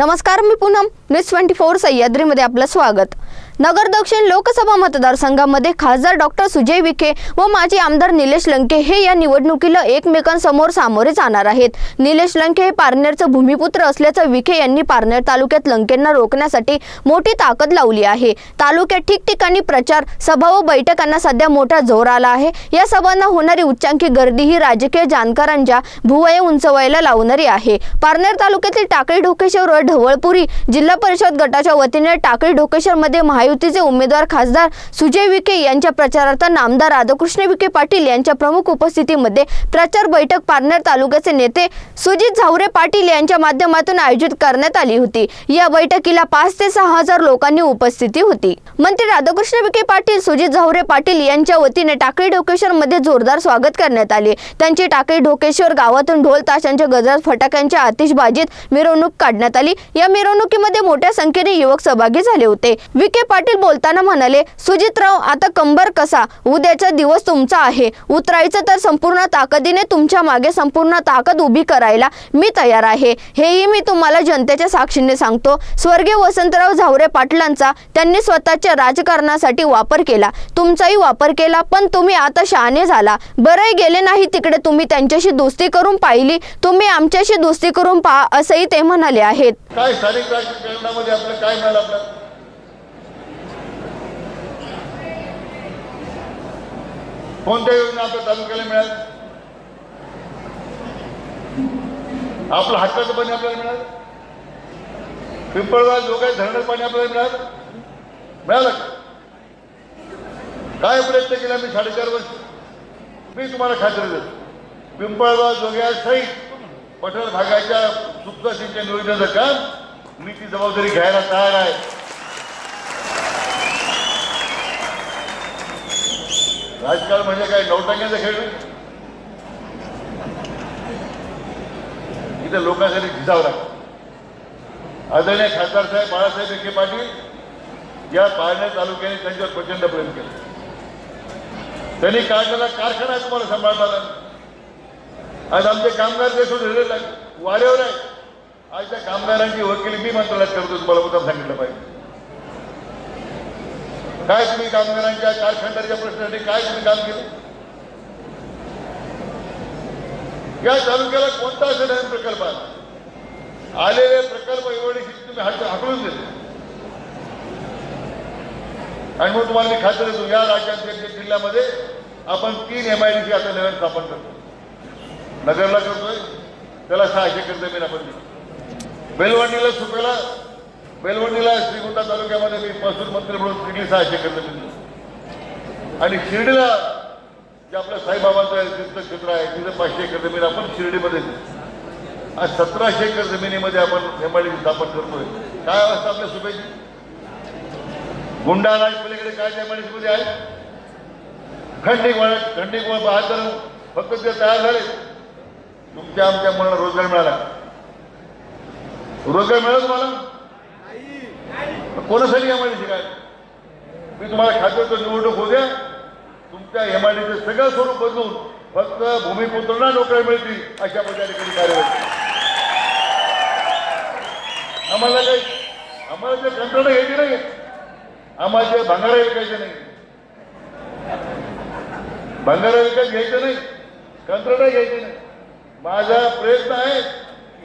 नमस्कार मी Poonam. News twenty four सह्याद्रीमध्ये आपलं स्वागत. नगर दक्षिण लोकसभा मतदारसंघामध्ये खासदार डॉक्टर सुजय विखे व माजी आमदार निलेश लंके हे या निवडणुकीला एकमेकांसमोर सामोरे जाणार आहेत. निलेश लंके हे पारनेरचं भूमिपुत्र असल्याचं विखे यांनी पारनेर तालुक्यात लंकेंना रोखण्यासाठी मोठी ताकद लावली आहे. तालुक्यात ठिकठिकाणी प्रचार सभा व बैठकांना सध्या मोठा जोर आला आहे. या सभांना होणारी उच्चांकी गर्दी ही राजकीय जाणकारांच्या भुवया उंचवायला लावणारी आहे. पारनेर तालुक्यातील टाकळी ढोकेश्वर व ढवळपुरी जिल्हा परिषद गटाच्या वतीने टाकळी ढोकेश्वरमध्ये महायुतीचे उमेदवार खासदार सुजय विखे यांच्या प्रचारार्थ नामदार राधाकृष्ण विखे पाटील यांच्या प्रमुख उपस्थितीमध्ये प्रचार बैठक पारनेर तालुक्याचे नेते सुजित झावरे पाटील यांच्या माध्यमातून आयोजित करण्यात आली होती. या बैठकीला पाच ते सहा हजार लोकांनी उपस्थिती होती. मंत्री राधाकृष्ण विखे पाटील सुजित झावरे पाटील यांच्या वतीने टाकळी ढोकेश्वर मध्ये जोरदार स्वागत करण्यात आले. त्यांची टाकळी ढोकेश्वर गावातून ढोल ताशांच्या गजरात फटाक्यांच्या आतिषबाजीत मिरवणूक काढण्यात आली. या मिरवणुकीमध्ये मोठ्या संख्येने युवक सहभागी झाले होते. विखे पाटील बोलताना म्हणाले सुजितराव आता कंबर कसा? उद्याचा दिवस तुमचा आहे. उतरायचं तर संपूर्ण ताकदीने तुमच्या मागे संपूर्ण ताकद उभी करायला मी तयार आहे. हेही मी तुम्हाला जनतेच्या साक्षीने सांगतो. स्वर्गीय वसंतराव झावरे पाटलांचा त्यांनी स्वतःच्या राजकारणासाठी वापर केला. तुमचाही वापर केला पण तुम्ही आता शहाणे झाला. बरंही गेले नाही तिकडे तुम्ही त्यांच्याशी दोस्ती करून पाहिली. तुम्ही आमच्याशी दोस्ती करून पहा असंही ते म्हणाले आहेत. काय स्थानिक राजकारणामध्ये आपलं काय मिळालं आपलं कोणत्या योजना आपल्या तालुक्याला मिळाल आपलं हक्काचं पाणी आपल्याला मिळालं? पिंपळगाव जो काही धरणाचं पाणी आपल्याला मिळालं? मिळालं का? काय प्रयत्न केला मी साडेचार वर्ष? मी तुम्हाला खात्री देतो. पिंपळगाव जोग्या सहित पठार भागाच्या सुप्त सिंचन योजनेचं काम मी ती जबाबदारी घ्यायला तयार आहे. राजकारण म्हणजे काय? नौटंक्याचा खेळ नाही. इथे लोकांसाठी झिजावं लागतं आदरणीय खासदार साहेब बाळासाहेब विखे पाटील या पाळण्या तालुक्याने त्यांच्यावर प्रचंड प्रेम केलं. त्यांनी काढलेला कारखाना तुम्हाला सांभाळता आला आज आमचे कामगार ते राहिलेले आहेत वाऱ्यावर आहे आज त्या कामगारांची वकिली मी मंत्रालयात करतो तुम्हाला मुद्दा सांगितलं पाहिजे. काय तुम्ही कामगारांच्या कारखानदारीच्या प्रश्नासाठी काय तुम्ही काम केलं? या तालुक्याला कोणता असं नवीन प्रकल्प आला आलेले प्रकल्प एवढे तुम्ही हात हाकलून दिले. आणि मग तुम्हाला मी खात्री देतो या राज्याच्या जिल्ह्यामध्ये आपण तीन एम आय डी सी आता नवीन स्थापन करतो नगरला करतोय. त्याला सहाशे कर्ज जमीन आपण दिली. बेलवंडीला सुपेला बेलवंडीला श्रीगुंडा तालुक्यामध्ये मी महसूल मंत्री म्हणून तिथली सहाशे एकर जमीन दिली. आणि शिर्डीला जे आपल्या साईबाबांचं तीर्थक्षेत्र आहे तिथे पाचशे एकर जमीन आपण शिर्डीमध्ये आज सतराशे एकर जमिनीमध्ये आपण एम आय डी स्थापन करतोय. काय अवस्था आपल्या सुभेची? गुंडा राज पलीकडे काय एम आय डी मध्ये आहे खंडिक वळ खंडिक वळ बहात्तर फक्त ते तयार झाले. तुमच्या आमच्या मुलांना रोजगार मिळाला. रोजगार मिळाला तुम्हाला? कोणासाठी एम शिकाय मी तुम्हाला खात्याचं निवडणूक होऊ द्या. तुमच्या एम आय सगळं स्वरूप बदलून फक्त भूमिपुत्रांना नोकऱ्या मिळतील अशा प्रकारे कार्यवाही. आम्हाला काही आम्हाला ते कंत्राट घ्यायची नाही आम्हाला ते भंगारा विकायचे नाही भंगारा विकत घ्यायचं नाही. कंत्राट घ्यायचे नाही. माझा प्रयत्न आहे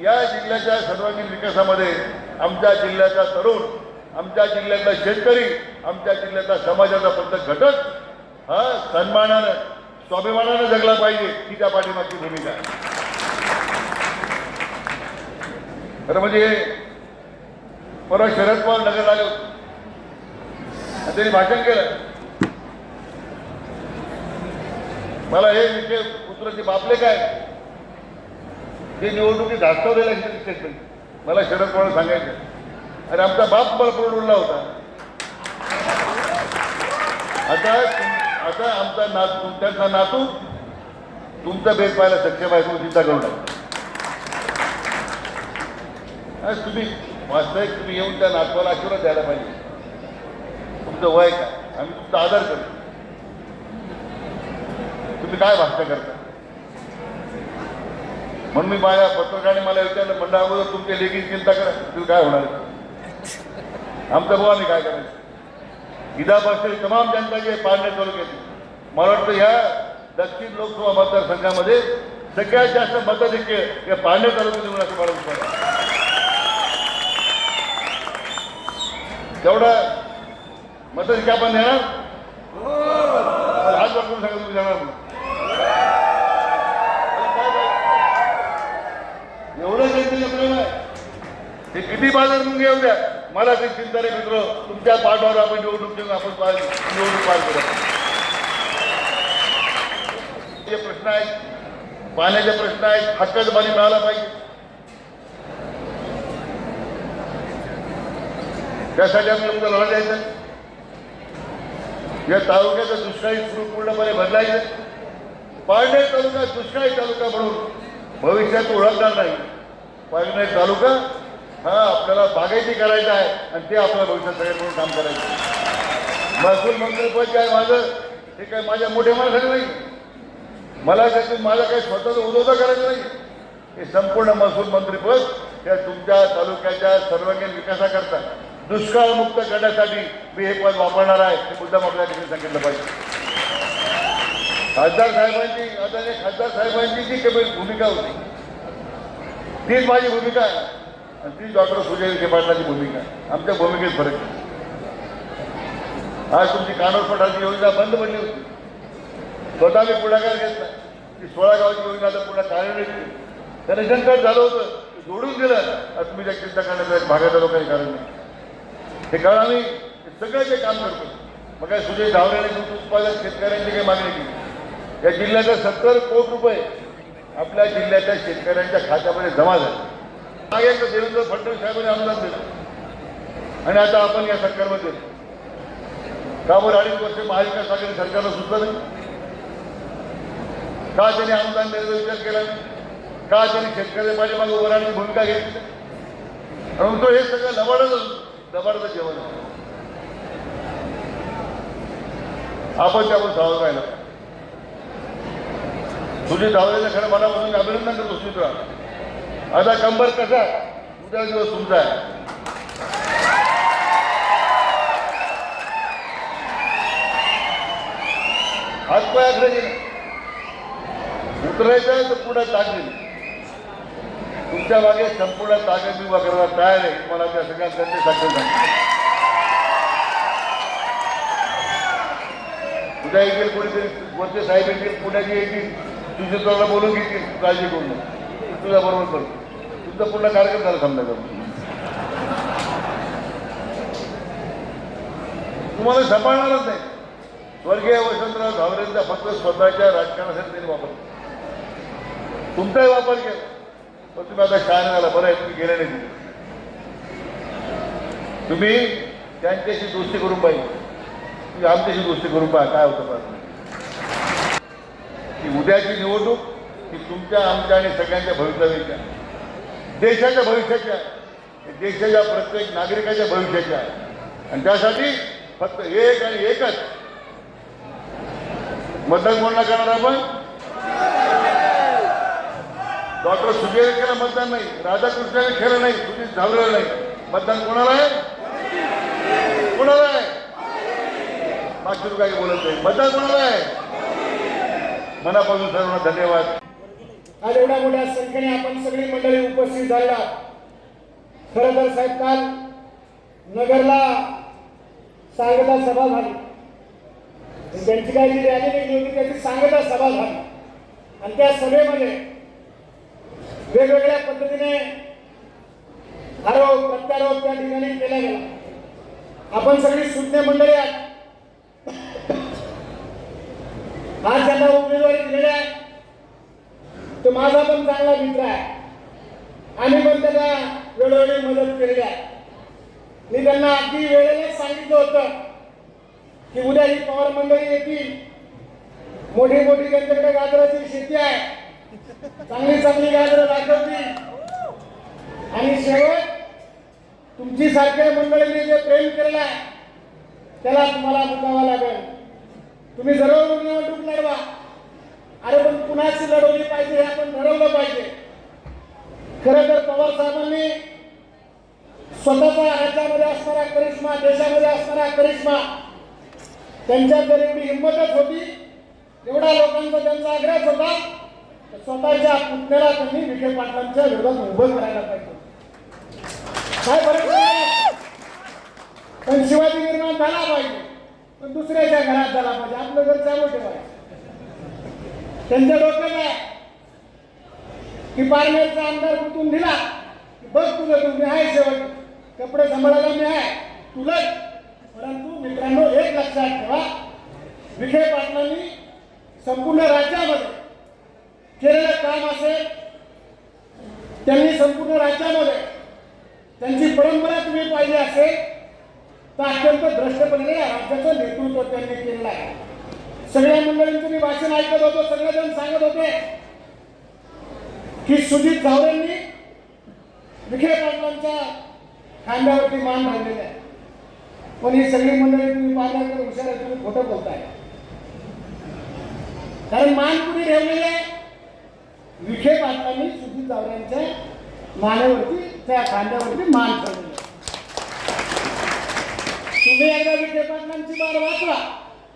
या जिल्ह्याच्या सर्वांगीण विकासामध्ये आमच्या जिल्ह्याचा तरुण आमच्या जिल्ह्यातला शेतकरी आमच्या जिल्ह्यातला समाजाचा प्रत्येक घटक हा सन्मानानं स्वाभिमानानं जगला पाहिजे ही त्या पाठीमागची भूमिका आहे. खरं म्हणजे परत शरद पवार नगर आले होते. आणि त्यांनी भाषण केलं. मला हे विषय पुत्राचे बापले काय? ते निवडणुकीत धास्तवलेला स्टेटमेंट मला शरद पवार सांगायचं. अरे आमचा बाप मला पुढे उडला होता. आता आता आमचा नातू त्यांचा नातू तुमचा भेट पाहायला सक्षम आहे तुम्ही चिंता करू नका. आज तुम्ही वास्तविक तुम्ही येऊन त्या नातवाला आशीर्वाद द्यायला पाहिजे. तुमचं वय काय? आम्ही तुमचा आदर करतो. तुम्ही काय भाषण करता? म्हणून मी माझ्या पत्रकाराने मला विचारलं म्हणलं अगोदर तुमच्या लेखीची चिंता करा तुला काय होणार आहे? आमचं काय करायचं इदा बसलेली तमाम जनता जी आहे पारनेर तालुक्यात मला वाटतं ह्या दक्षिण लोकसभा मतदारसंघामध्ये सगळ्यात जास्त मताधिक्य या पाडणे तालुक्यात येऊन असं मला विचार तेवढा तेवढं मताधिक्य आपण देणार हात सांगा तुम्ही जाणार म्हणून. एवढं प्रेम आहे ते किती बाजार मग येऊ द्या. मला काही चिंता नाही मित्र तुमच्या पाठवर आपण निवडणूक देऊन आपण निवडणूक पार करू जे प्रश्न आहेत. पाण्याचे प्रश्न आहेत. हक्काचं पाणी मिळालं पाहिजे. त्यासाठी आम्ही लोक लढा द्यायचा. या तालुक्याचा दुष्काळी स्वरूप पूर्णपणे बदलायचं पारनेर तालुका दुष्काळी तालुका म्हणून भविष्यात ओळखणार नाही. पारनेर तालुका हा आपल्याला बागायती करायचं आहे आणि ते आपल्या भविष्यात सगळे म्हणून काम करायचं. महसूल मंत्रीपद जे आहे माझं हे काय माझ्या मोठ्या माणसाने नाही. मला त्यातून माझा काही स्वतःचं उदोदा करायचं नाही. हे संपूर्ण महसूल मंत्रीपद त्या तुमच्या तालुक्याच्या सर्वांगीण विकासाकरता दुष्काळमुक्त करण्यासाठी मी हे पद वापरणार आहे. हे मुद्दा आपल्या ठिकाणी सांगितलं पाहिजे. खासदार साहेबांची आता हे खासदार साहेबांची जी कमी भूमिका होती तीच माझी भूमिका आहे. आणि तीच डॉक्टर सुजय विखे पाटलाची भूमिका आहे. आमच्या भूमिकेत फरक आहे. आज तुमची कानोरपटाची योजना बंद पडली होती. स्वतः मी पुढाकार घेतला. की सोळा गावाची योजना आता पुन्हा कार्यान्वित केली त्याने संकट झालं होतं. जोडून दिलं. आज तुम्ही त्या चिंता करण्याचा भागाच्या लोकांनी कारण नाही. हे कारण आम्ही सगळं जे काम करतो मग काय सुजय धावरेने दूध उत्पादक शेतकऱ्यांची काही मागणी केली? या जिल्ह्याचा सत्तर कोटी रुपये आपल्या जिल्ह्याच्या शेतकऱ्यांच्या खात्यामध्ये जमा झाले. मागे एकदा देवेंद्र फडणवीस साहेबांनी अनुदान दिलं. आणि आता आपण या सरकारमध्ये का बरं अडीच वर्ष महाविकास आघाडी सरकारला सुचलं नाही. का त्यांनी अनुदान देण्याचा विचार केला नाही? का त्यांनी शेतकऱ्याच्या पाठीमागे उभं राहण्याची भूमिका घेतली म्हणून तो हे सगळं लबाडच लबाडचं जेवण. आपण त्यावर सावध राहिला. तुझी धावरेचं खरं मनापासून मी अभिनंदन करतो सुजितराव आता कंबर कसा? उद्या दिवस तुमचा आहे. हातपायाकडे गेले उतरायचं आहे तर पुढे टाकले तुमच्या मागे संपूर्ण ताकद मी उभा करायला तयार आहे. तुम्हाला त्या सगळ्या त्यांचे साक्षर उद्या येतील कोणीतरी कोणते साहेब येतील पुण्याची येतील. तुझे तुला बोलून घेतील काळजी करू तुझ्या बरोबर करतो तुमचा पूर्ण कार्यक्रम झाला समजा तुम्हाला सांभाळणारच नाही. स्वर्गीय वसंतराव धावरेंचा फक्त स्वतःच्या राजकारणासाठी त्यांनी वापर तुमचाही वापर केला. पण तुम्ही आता शाळा झाला बरं आहे तुम्ही गेले नाही. तिथे. तुम्ही त्यांच्याशी दोस्ती करून पाहिजे. तुम्ही आमच्याशी दोस्ती करून पाहा काय होतं पाहिजे की उद्याची निवडणूक ही तुमच्या आमच्या आणि सगळ्यांच्या भवितव्याच्या देशाच्या भविष्याच्या देशाच्या प्रत्येक नागरिकाच्या भविष्याच्या आहे. आणि त्यासाठी फक्त एक आणि एकच मतदान कोणाला करणार आपण? डॉक्टर सुजय केलं मतदान नाही राधाकृष्णाने केलं नाही सुजित झावलेलं नाही. मतदान कोणाला आहे? कोणाला आहे? पाचशे रुपये काही बोलत नाही. मतदान कोणाला आहे? मनापासून सर्वांना धन्यवाद. आज एवढ्या मोठ्या संख्येने आपण सगळी मंडळी उपस्थित झालेला. खरं तर साहेब काल नगरला सांगता सभा झाली. त्यांची काही जी रॅली निघली होती त्याची सांगता सभा झाली. आणि त्या सभेमध्ये वेगवेगळ्या पद्धतीने आरोप प्रत्यारोप त्या ठिकाणी केला गेला. आपण सगळी सुज्ञ मंडळी आहात. आज त्यांना उमेदवारी दिलेली आहे तो माझा पण चांगला मित्र आहे. आम्ही पण त्याला वेळोवेळी मदत केलेली आहे. मी त्यांना अगदी वेळेलाच सांगितलं होतं की उद्या ही पवार मंडळी येतील. मोठी मोठी त्यांच्याकडे गाजराची शेती आहे. चांगली चांगली गाजरं दाखवतील आणि शेवट तुमची सारख्या मंडळीने जे प्रेम केलेलं आहे त्याला तुम्हाला मुकावा लागेल. तुम्ही जरूर निवडणूक लढवा. अरे पण कुणाची लढवली पाहिजे हे आपण ठरवलं पाहिजे. खरं तर पवार साहेबांनी स्वतःचा राज्यामध्ये असणारा करिश्मा देशामध्ये असणारा करिश्मा त्यांच्यात जर एवढी हिंमतच होती एवढा लोकांचा त्यांचा आग्रह होता तर स्वतःच्या पुतण्याला त्यांनी विखे पाटलांच्या विरोधात उभं करायला पाहिजे. काय फरक पण शिवाजी निर्माण झाला पाहिजे. पण दुसऱ्याच्या घरात झाला पाहिजे. आपलं घर चालू ठेवायचं. त्यांच्या डोक्यात आहे की पारनेरचा आमदार कुठून दिला? की बघ तुझं तू मी आहे शेवट. कपडे सांभाळायला मी आहे. तुलाच परंतु मित्रांनो एक लक्षात ठेवा. विखे पाटलांनी संपूर्ण राज्यामध्ये केलेलं काम असेल त्यांनी संपूर्ण राज्यामध्ये त्यांची परंपरा तुम्ही पाहिली असेल तर अत्यंत भ्रष्टपणे या राज्याचं नेतृत्व त्यांनी केलेलं आहे. सगळ्या मंडळींचं मी भाषण ऐकत होतो सगळेजण सांगत होते की सुजित जावरेंनी विखे पाटलांच्या खांद्यावरती मान बांधलेले आहे. पण ही सगळी मंडळी तुम्ही पाहिल्यानंतर हुशार आहे तुम्ही खोटं बोलताय. कारण मान कुणी ठेवलेले विखे पाटलांनी सुजित जावरेंच्या मानेवरती त्या खांद्यावरती मान ठेवले तुम्ही एकदा डिपार्टमेंटची बार वाचवा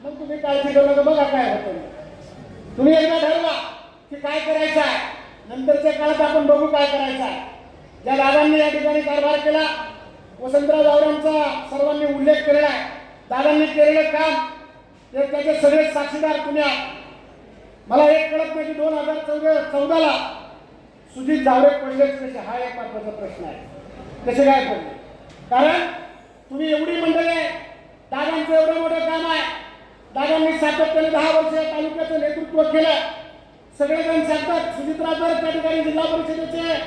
मग तुम्ही काळजी करू नका बघा काय होतं तुम्ही एकदा ठरवा की काय करायचं आहे? नंतरच्या काळात आपण बघू काय करायचं आहे. ज्या दादांनी या ठिकाणी कारभार केला वसंतराव जावरांचा सर्वांनी उल्लेख केलेला आहे. दादांनी केलेलं काम ते त्याचे सगळे साक्षीदार तुम्ही आहात. मला एक कळत नाही की दोन हजार चौदा चौदाला सुजित जावरे पडलेच कसे. हा एक महत्त्वाचा प्रश्न आहे. कसे काय पडले? कारण तुम्ही एवढी मंडळी आहे. दादांचं एवढं मोठं काम आहे. दादांनी सातत्याने दहा वर्ष या तालुक्याचं नेतृत्व केलं. सगळेजण सांगतात सुजितराव त्या ठिकाणी जिल्हा परिषदेचे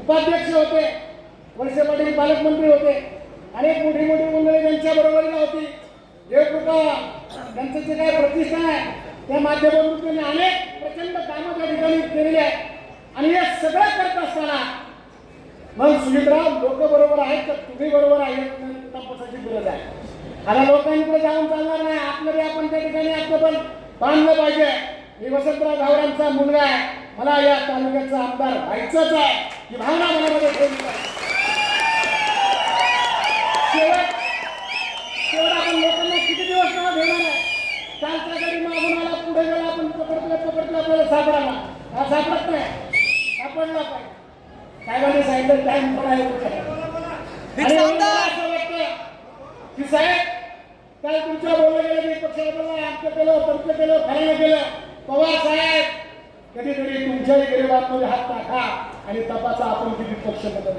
उपाध्यक्ष होते वर्षे पाटील पालकमंत्री होते अनेक मोठी मोठी मंडळी त्यांच्या बरोबरीला होती. देवकृपा त्यांचं जे काही प्रतिष्ठान आहे त्या माध्यमातून त्यांनी अनेक प्रचंड कामं त्या ठिकाणी केलेली आहे आणि हे सगळं करत असताना मग सुमित्रा लोक बरोबर आहेत तर तुम्ही बरोबर आहेत? तपासाची गरज आहे. आता लोकांकडे जाऊन चालणार नाही. आपलं आपण त्या ठिकाणी आपलं पण बांधलं पाहिजे. मी वसंतराव गावरांचा मुलगा आहे. मला या तालुक्याचा आमदार व्हायचंच आहे. ही भावना मनामध्ये ठेवली शेवट आपण लोकांना किती दिवस नाव घेणार आहे? मागून आला पुढे गेला आपण पकडतोय पकडतोय आपल्याला सापडायला हा सापडत नाही. सापडला पाहिजे. साहेबांनी सांगितलं टाइम पण आहे? कुठे आणि मला असं वाटतं की साहेब काल तुमच्या बोललं गेलं की पक्षाबद्दल आमचं केलं तमचं केलं फरायला केलं. पवार साहेब कधीतरी तुमच्याही गरीबांमध्ये हात टाका आणि तपासा आपण किती पक्ष बदल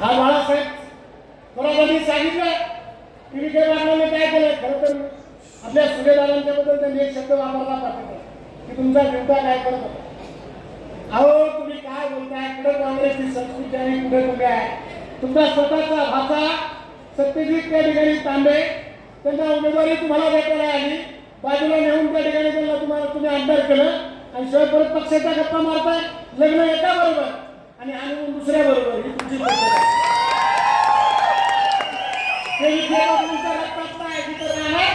हा बाळासाहेब कधी सांगितलं? की विखे पाटलांनी काय केलं? खरं तर आपल्या सुभेदारांच्या बद्दल त्यांनी एक शब्द वापरला पाहिजे की तुमचा नेता काय करत? होता अहो तुम्ही काय बोलताय? कुठं काँग्रेसची संस्कृती आहे कुठे तुम्ही आहे. तुमचा स्वतःचा भाषा सत्यजित त्या ठिकाणी तांबे. त्यांना उमेदवारी तुम्हाला भेटायला आली. बाजूला नेऊन त्या ठिकाणी त्यांना तुम्हाला तुम्ही आमदार केलं. आणि शिवाय परत पक्षाच्या गप्पा मारताय. लग्न एका बरोबर आणि आणि दुसऱ्या बरोबर. ही तुमची नाही तिथं राहणार.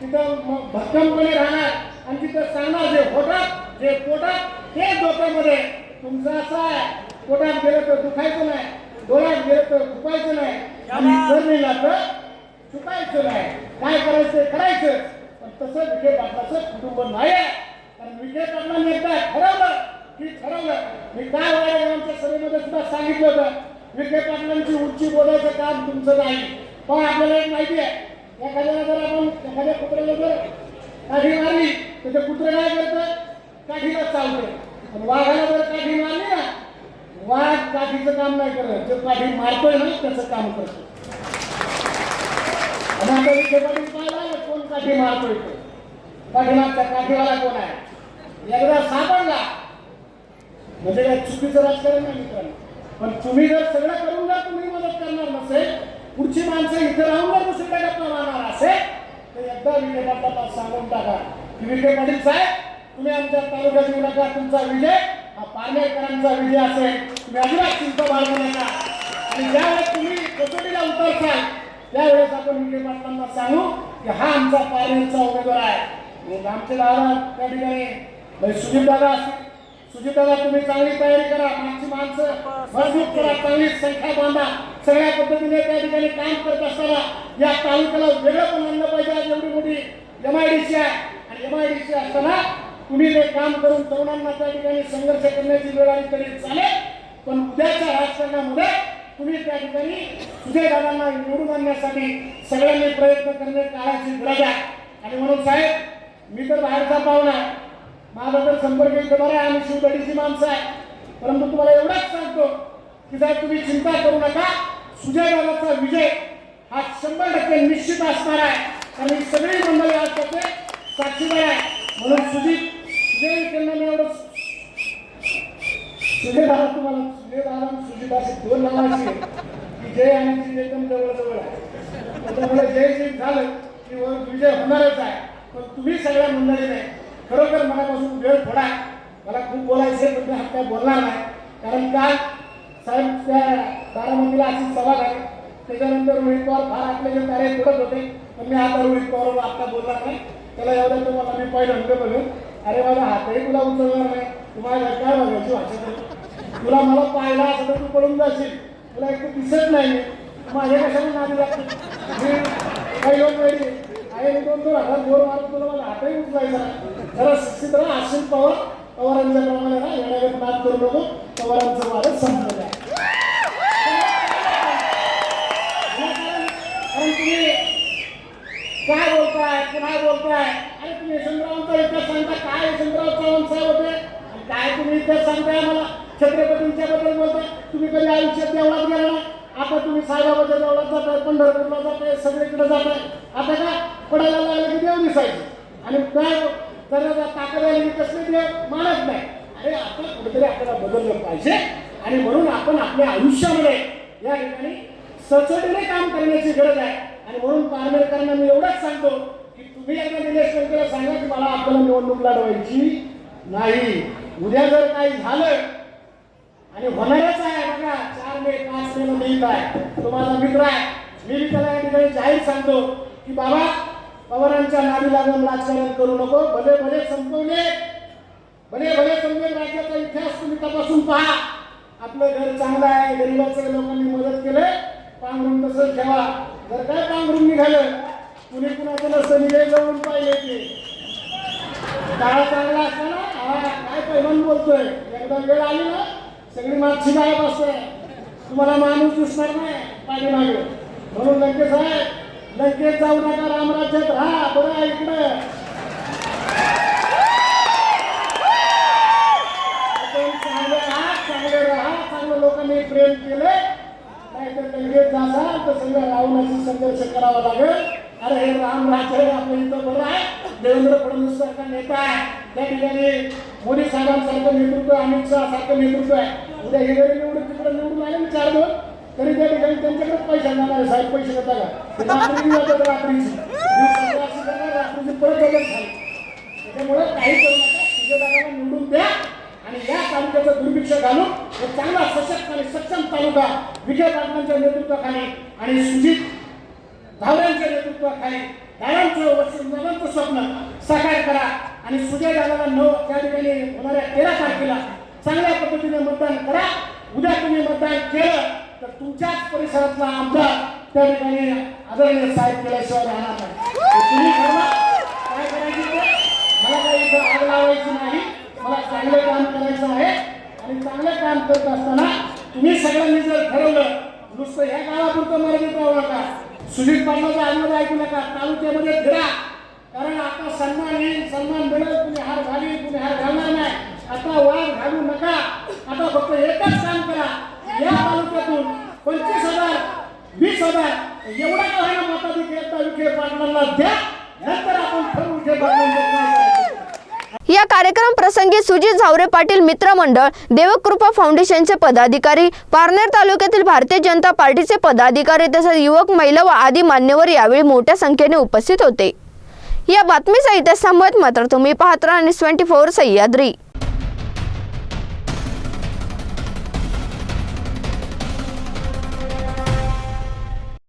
तिथं मग भक्कमपणे राहणार. आणि तिथं सांगणार जे होतात जे पोटात ते डोक्यामध्ये तुमचं असं आहे. पोटात गेलं तर दुखायचं नाही. डोळ्यात गेलं तर दुखायचं नाही. आणि जर तर चुकायचं नाही. काय करायचं करायचं. पण तसं विखे पाटलाचं कुटुंब नाही आहे कारण विखे पाटलांनी एकदा ठरवलं की ठरवलं. मी काय वाड्या सभेमध्ये सुद्धा सांगितलं होतं विखे पाटलांची उंची बोलायचं काम तुमचं नाही. पण आपल्याला एक माहिती आहे एखाद्याला जर आपण एखाद्या कुत्र्याला जर काठी मारली तर ते कुत्र काय करतं? काठीला चालते पण वाघाला जर काठी वाघ काठीचं काम नाही करत जो काठी मारतोय ना त्याचं काम करतो आणि आता विखे पाटील पाहिला कोण काठी मारतोय तो? पाठीमागचा काठीवाला कोण आहे? एकदा सापडला. म्हणजे काय चुकीचं राजकारण नाही मित्रांनो. पण तुम्ही जर सगळं करून जर तुम्ही मदत करणार नसेल पुढची माणसं इथे राहून जर दुसरीकडे गप्पा मारणार असेल तर एकदा विखे पाटलांना सांगून टाका की विखे पाटील साहेब तुम्ही आमच्या तालुक्यात येऊ नका तुमचा विजय हा पारनेकरांचा विजय असेल. तुम्ही अजिबात चिंता बाळगू नका. आणि ज्यावेळेस तुम्ही कसोटीला उतरसाल त्यावेळेस आपण विखे पाटलांना सांगू की हा आमचा पारनेरचा उमेदवार आहे. मग आमचे दादा त्या ठिकाणी म्हणजे सुजित दादा असतील. दादा तुम्ही चांगली तयारी करा. मागची माणसं मजबूत करा. चांगली संख्या बांधा. सगळ्या पद्धतीने त्या ठिकाणी काम करत असताना या तालुक्याला वेगळं पण आणलं पाहिजे. आज एवढी मोठी एम आय डी सी आहे. आणि एम आय डी सी असताना तुम्ही ते काम करून तरुणांना त्या ठिकाणी संघर्ष करण्याची वेळ आली तरी चालेल. पण उद्याच्या राजकारणामध्ये तुम्ही त्या ठिकाणी सुजय दादांना निवडून आणण्यासाठी सगळ्यांनी प्रयत्न करणे काळाची गरज आहे. आणि म्हणून साहेब मी तर बाहेरचा पाहुणा माझा तर संपर्क एकदम आहे. आम्ही शिवदडीची माणसं आहे. परंतु तुम्हाला एवढंच सांगतो की साहेब तुम्ही चिंता करू नका. सुजयदादाचा विजय हा शंभर टक्के निश्चित असणार आहे. कारण सगळी मंडळी आज त्याचे साक्षीदार आहे. म्हणून सुजित सुजय त्यांना मी एवढं सुजय दादा तुम्हाला सुजय दादा आणि सुजित दोन नावाची की जय आणि जित एकदम जवळ जवळ आहे. त्याच्यामुळे जय जित झालं की विजय होणारच आहे. पण तुम्ही सगळ्या मंडळीने खरोखर मनापासून वेळ थोडा मला खूप बोलायचे पण मी आता बोलणार नाही. कारण काल साहेब त्या बारामतीला अशी सभा झाली. त्याच्यानंतर रोहित पवार फार आपले जे कार्य करत होते पण मी आता रोहित पवारवर आता बोलणार नाही. त्याला एवढं तुम्हाला मी पहिलं म्हणतो बघून अरे माझा हातही तुला उचलणार नाही. तुम्हाला काय बघायची भाषा तुला मला पाहिला असं तर तू पडून जाशील. तुला एक तर दिसत नाही. माझ्या कशाला नादी लागते? मी काही लोक वेळी आहे दोन दोन हजार गोर मारून तुला मला हातही उचलायचा. नाही. जरा शिक्षित राहा असेल पवार पवारांच्या प्रमाणे ना येणाऱ्या नाद करू नको. पवारांचं वादच संपलं आहे. काय बोलताय? काय बोलताय? अरे तुम्ही यशवंतरावांचा इतिहास सांगता. काय यशवंतराव चव्हाण साहेब होते? काय तुम्ही इतिहास सांगताय मला छत्रपतींच्या बद्दल बोलताय. तुम्ही कधी आयुष्यात देवळात गेला ना आता तुम्ही साईबाबाच्या देवळात जाताय पंढरपूरला जाताय सगळीकडे जाताय. आता का? पडायला लागलं की देव दिसायचे. आणि काय तर ताकद आली कसले देव? मानत नाही. अरे आपण कुठेतरी आपल्याला बदललं पाहिजे. आणि म्हणून आपण आपल्या आयुष्यामध्ये या ठिकाणी सचटीने काम करण्याची गरज आहे. आणि म्हणून पारमेरकरांना मी एवढंच सांगतो की तुम्ही एकदा निलेश लंकेला सांगा की मला आपल्याला निवडणूक लढवायची नाही. उद्या जर काही झालं आणि होणारच आहे बघा चार मे पाच मे मध्ये येत आहे. तो माझा मित्र आहे मी त्याला या ठिकाणी जाहीर सांगतो की बाबा पवारांच्या नावी लागून राजकारण करू नको. भले भले संपवले. भले भले संपले राज्याचा इतिहास तुम्ही तपासून पहा. आपलं घर चांगलं आहे गरिबाचं लोकांनी मदत केलं. पांघरून तसं ठेवा. जर काय पांघरून निघालं कुणी कुणाचं नसतं निघे जाऊन पाहिजे ते काळ चांगला असताना हा काय पैमान बोलतोय? एकदा वेळ आली ना? सगळी मागची गायब असते. तुम्हाला माणूस दिसणार नाही पाठीमागे. म्हणून लंकेश आहे लंकेत जाऊ नका रामराज्यात राहा. बरं आहे इकडं. आपण चांगले राहा चांगले राहा. चांगलं लोकांनी प्रेम केले. नाहीतर लंकेत जासाल तर सगळं रावणाशी संघर्ष करावा लागेल. अरे हे राम राज्य आहे आपलं इथं बरं आहे. देवेंद्र फडणवीस सारखा नेता आहे. त्या ठिकाणी मोदी साहेबांसारखं नेतृत्व अमित शहा सारखं नेतृत्व आहे. त्या हे निवडून तिकडे निवडून आले मी चार दिवस तरी त्या ठिकाणी त्यांच्याकडे पैसे जाणार साहेब पैसे देता का रात्री जातात रात्रीची. रात्रीची परत जातात त्याच्यामुळे काही करू नका सुजयदादाला निवडून द्या आणि या तालुक्याचं दुर्भिक्ष घालून हे चांगला सशक्त आणि सक्षम तालुका विजय पाटलांच्या नेतृत्वाखाली आणि सुजित धावड्यांच्या नेतृत्वाखाली दादांचं वचन स्वप्न साकार करा आणि सुजय दादाला नऊ त्या ठिकाणी होणाऱ्या तेरा तारखेला चांगल्या पद्धतीने मतदान करा. उद्या तुम्ही मतदान केलं तर तुमच्याच परिसरातला आमदार त्या ठिकाणी आदरणीय साहेब केल्याशिवाय राहणार नाही. तुम्ही ठरवा काय करायची मला काही इथं आग लावायची नाही. मला चांगले काम करायचं आहे. आणि चांगलं काम करत असताना तुम्ही सगळ्यांनी जर ठरवलं नुसतं ह्या गावापुरतं मर्यादित राहू नका. सुजित पाटलाचा आनंद ऐकू नका. तालुक्यामध्ये फिरा. कारण आता सन्मान येईल सन्मान मिळेल. कुणी हार घाली कुणी हार घालणार नाही आता वार घालू नका आता फक्त एकच काम करा या तालुक्यातून पंचवीस हजार वीस हजार एवढा का होईना मताधिक एकदा विखे पाटलांना द्या नंतर आपण ठरवू विखे पाटलांचं काय करायचं. या कार्यक्रम प्रसंगी सुजित झावरे पाटील मित्रमंडळ देवकृपा फाउंडेशनचे पदाधिकारी पारनेर तालुक्यातील भारतीय जनता पार्टीचे पदाधिकारी तसेच युवक महिला व आदी मान्यवर यावेळी मोठ्या संख्येने उपस्थित होते. या बातमीचा इतिहास थांबवत मात्र तुम्ही पाहत राहा न्यूज ट्वेंटी फोर सह्याद्री.